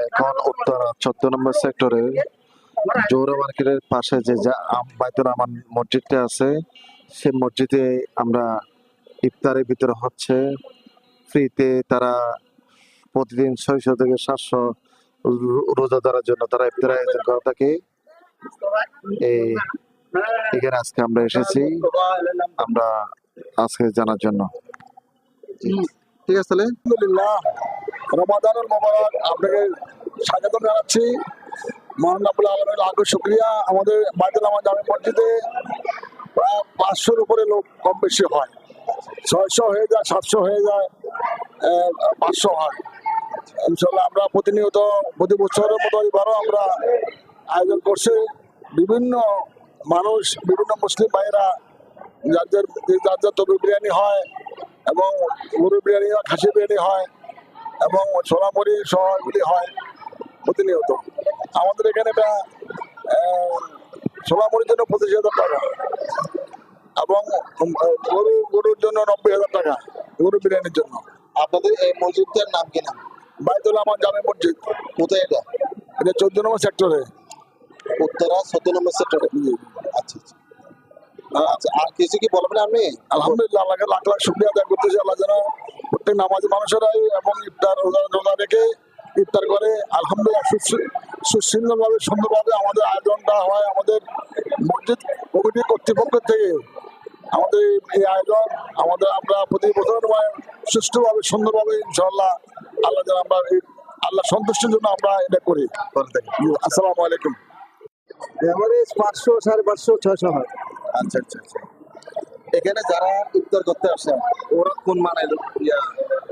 এখন উত্তরা চোদ্দ নম্বর সেক্টরে জৌরা মার্কেটের পাশে যে বাইতুল আমান মসজিদটা আছে সেই মসজিদে আমরা ইফতারের ভিতরে হচ্ছে ফ্রিতে তারা প্রতিদিন ছয়শো থেকে সাতশো রোজাদারের জন্য তারা ইফতার আয়োজন করে থাকে। এই এখানে আজকে আমরা এসেছি। আমরা আজকে জানার জন্য। ঠিক আছে তাহলে। আলহামদুলিল্লাহ। রমাদানুল মোবারক আপনাকে স্বাগত জানাচ্ছি। মহান আব্বুল আলমের লাখ শুক্রিয়া। আমাদের বাইতুল আমার জামে মসজিদে প্রায় পাঁচশোর উপরে লোক কম বেশি হয়। ছয়শো হয়ে যায়, সাতশো হয়ে যায় পাঁচশো হয়। ইনশাল্লাহ আমরা প্রতিনিয়ত প্রতি বছরের মতো এবারও আমরা আয়োজন করছি। বিভিন্ন মানুষ, বিভিন্ন মুসলিম ভাইয়েরা যার যার যার তবে বিরিয়ানি হয় এবং গরু বিরিয়ানি হয় খাসি বিরিয়ানি হয় এবং সোনামুড়ি সহ এগুলি হয় প্রতিনিয়ত। আমাদের এখানে এটা সোনামুড়ির জন্য পঁচিশ হাজার টাকা এবং গরু গরুর জন্য নব্বই হাজার টাকা গরু বিরিয়ানির জন্য। আপনাদের এই মসজিদটার নাম কি নাম? বাইতুল আমার জামে মসজিদ। কোথায় এটা? এটা চোদ্দ নম্বর সেক্টরে উত্তরা চোদ্দ নম্বর সেক্টরে আচ্ছা আচ্ছা। আর কিছু কি বলবেন আপনি? আলহামদুলিল্লাহ আল্লাহকে লাখ লাখ শুক্রিয়া আদায় করতেছি আল্লাহ যেন প্রত্যেক নামাজি মানুষেরাই এবং ইফতার রোজা রোজা রেখে ইফতার করে। আলহামদুলিল্লাহ সুশৃ- সুশৃঙ্খলভাবে সুন্দরভাবে আমাদের আয়োজনটা হয় আমাদের মসজিদ কমিটি কর্তৃপক্ষ থেকে। আমাদের এই- আয়োজন আমাদের আমরা প্রতি বছর সুষ্ঠুভাবে সুন্দরভাবে ইনশাল্লাহ আল্লাহ যেন আমরা এই আল্লাহ সন্তুষ্টির জন্য আমরা এটা করি। আসসালামু আলাইকুম। এভারেজ পাঁচশো সাড়ে পাঁচশো ছয়শো হয়। আচ্ছা আচ্ছা আচ্ছা। এখানে যারা ইফতার করতে আসে ওরা কোন মানায়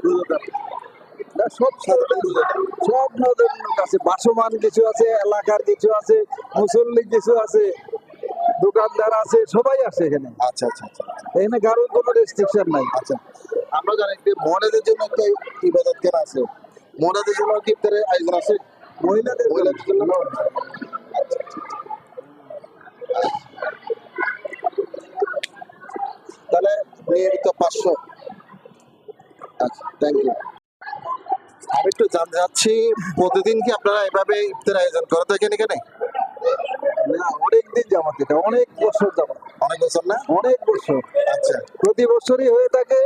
রোজাদার। সব সাধারণ সব নদের লোক আছে। বাসমান কিছু আছে এলাকার কিছু আছে মুসল্লি কিছু আছে দোকানদার আছে সবাই আছে এখানে। আচ্ছা আচ্ছা আচ্ছা এখানে কারোর কোনো রেস্ট্রিকশন নাই। আচ্ছা। আমরা জানি যে মহিলাদের জন্য একটা ইবাদত কেনা আছে। মহিলাদের জন্য কি ইফতারের আয়োজন আছে? মহিলাদের মহিলাদের জন্য তাহলে নিয়মিত পাঁচশো। আচ্ছা থ্যাংক ইউ আমি একটু জানতে চাচ্ছি প্রতিদিন কি আপনারা এভাবে ইফতার আয়োজন করে থাকেন এখানে? না অনেক দিন যাবত এটা অনেক বছর যাবত। অনেক বছর না? অনেক বছর। আচ্ছা। প্রতি বছরই হয়ে থাকে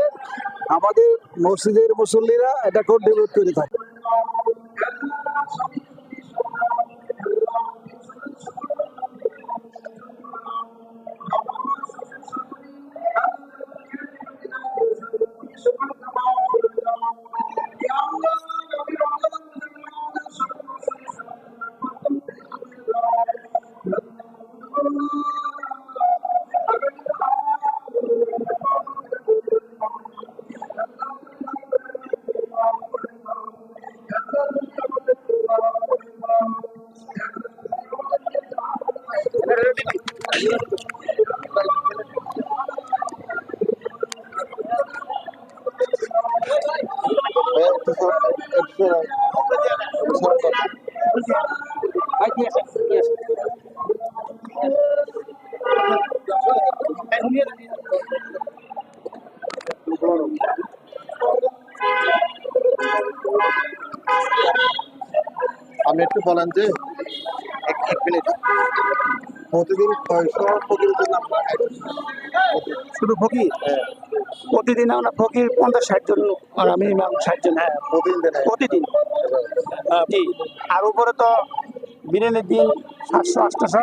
আমাদের মসজিদের মুসল্লিরা এটা কন্ট্রিবিউট করে থাকে। আমি একটু বলেন যে এক- মিনিট। প্রতিদিন ছয়শো প্রতিদিন। শুধু ফকির প্রতিদিন আমরা ফকির পঞ্চাশ ষাট জন আর ইমাম ষাট জন। হ্যাঁ প্রতিদিন প্রতিদিন। জি। আর উপরে তো বিরিয়ানির দিন সাতশো আটশোশো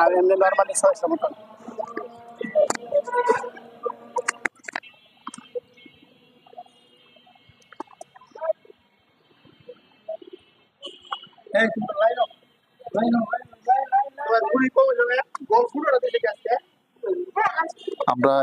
আর এমনি নর্মালি ছয়শো মতন। আমরা